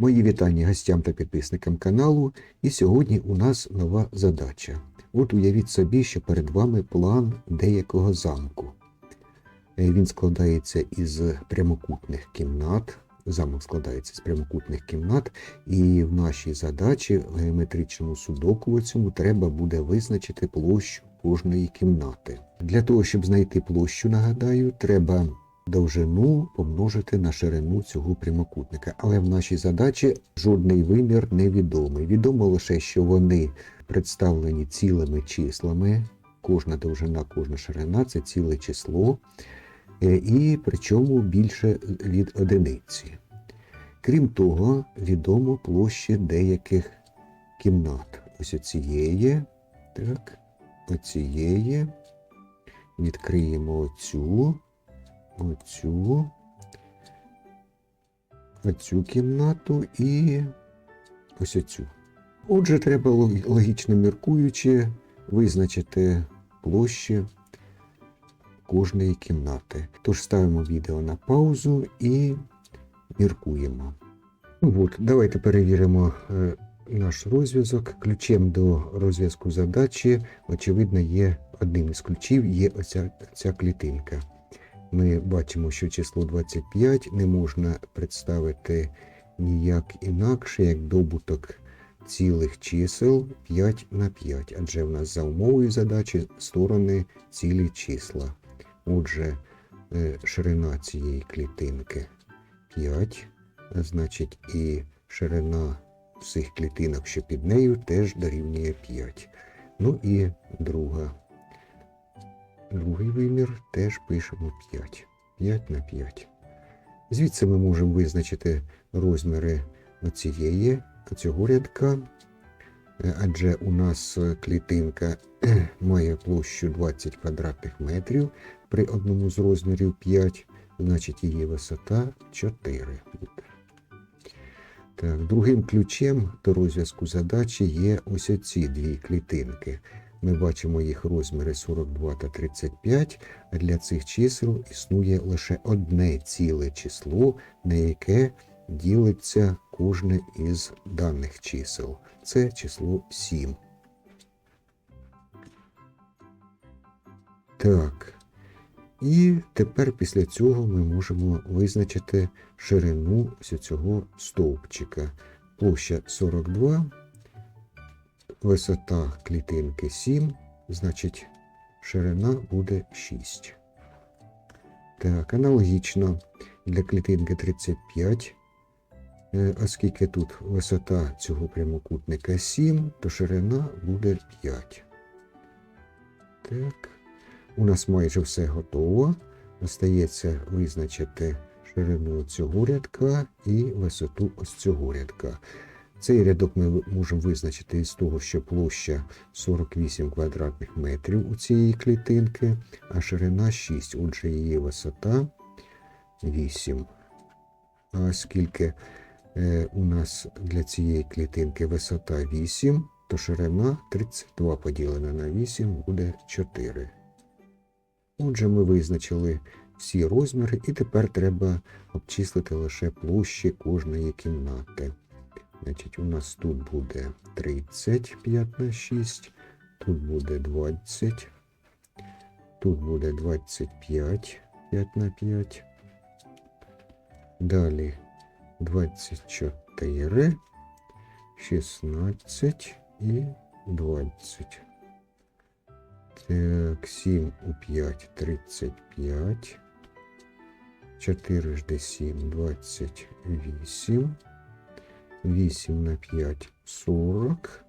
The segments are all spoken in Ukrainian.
Мої вітання гостям та підписникам каналу. І сьогодні у нас нова задача. От уявіть собі, що перед вами план деякого замку. Е, Він складається із прямокутних кімнат. Замок складається з прямокутних кімнат, і в нашій задачі в геометричному судоку цьому треба буде визначити площу кожної кімнати. Для того, щоб знайти площу, нагадаю, треба довжину помножити на ширину цього прямокутника. Але в нашій задачі жодний вимір не відомий. Відомо лише, що вони представлені цілими числами. Кожна довжина, кожна ширина це ціле число, е, і причому більше від одиниці. Крім того, відомо площі деяких кімнат. Ось оцієї, так, оцієї. Відкриємо оцю, оцю, оцю кімнату і ось оцю. Отже, треба логічно міркуючи визначити площі кожної кімнати. Тож ставимо відео на паузу і міркуємо. Ну От, давайте перевіримо е, наш розв'язок. Ключем до розв'язку задачі, очевидно, є одним із ключів є оця ця клітинка. Ми бачимо, що число 25 не можна представити ніяк інакше, як добуток цілих чисел 5 на 5, адже в нас за умовою задачі сторони цілі числа. Отже, е, ширина цієї клітинки 5, значить і ширина всіх клітинок, що під нею, теж дорівнює 5. Ну і друга. Другий вимір теж пишемо 5. 5 на 5. Звідси ми можемо визначити розміри оцієї, цього рядка, Е, адже у нас клітинка має площу 20 квадратних метрів при одному з розмірів 5, значить її висота 4 буде. Так, другим ключем до розв'язку задачі є ось ці дві клітинки. Ми бачимо їх розміри 42 та 35, а для цих чисел існує лише одне ціле число, на яке ділиться кожне із даних чисел. Це число 7. Так. І тепер після цього ми можемо визначити ширину цього стовпчика. Площа 42, висота клітинки 7, значить ширина буде 6. Так, аналогічно для клітинки 35, е, оскільки тут висота цього прямокутника 7, то ширина буде 5. Так. У нас майже все готово. Остається визначити ширину цього рядка і висоту ось цього рядка. Цей рядок ми можемо визначити із того, що площа 48 квадратних метрів у цієї клітинки, а ширина 6, отже, її висота 8. А оскільки е, у нас для цієї клітинки висота 8, то ширина 32 поділена на 8 буде 4. Отже, ми визначили всі розміри, і тепер треба обчислити лише площі кожної кімнати. Значить, у нас тут буде 35 на 6, тут буде 20, тут буде 25 5 на 5. Далі 24, 16 і 20. Так, 7 у 5 35. 4 жди 7 28. 8 на 5 40.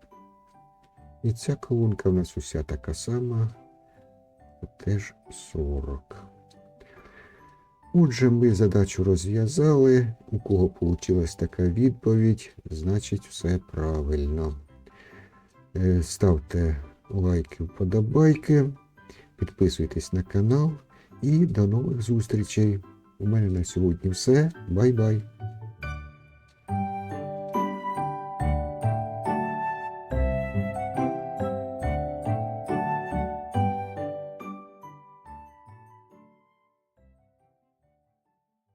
І ця колонка в нас уся така сама. Теж 40. Отже, ми задачу розв'язали. У кого вийшла така відповідь, значить все правильно. Е, Ставте лайки, вподобайки, підписуйтесь на канал і до нових зустрічей. У мене на сьогодні все. Бай-бай!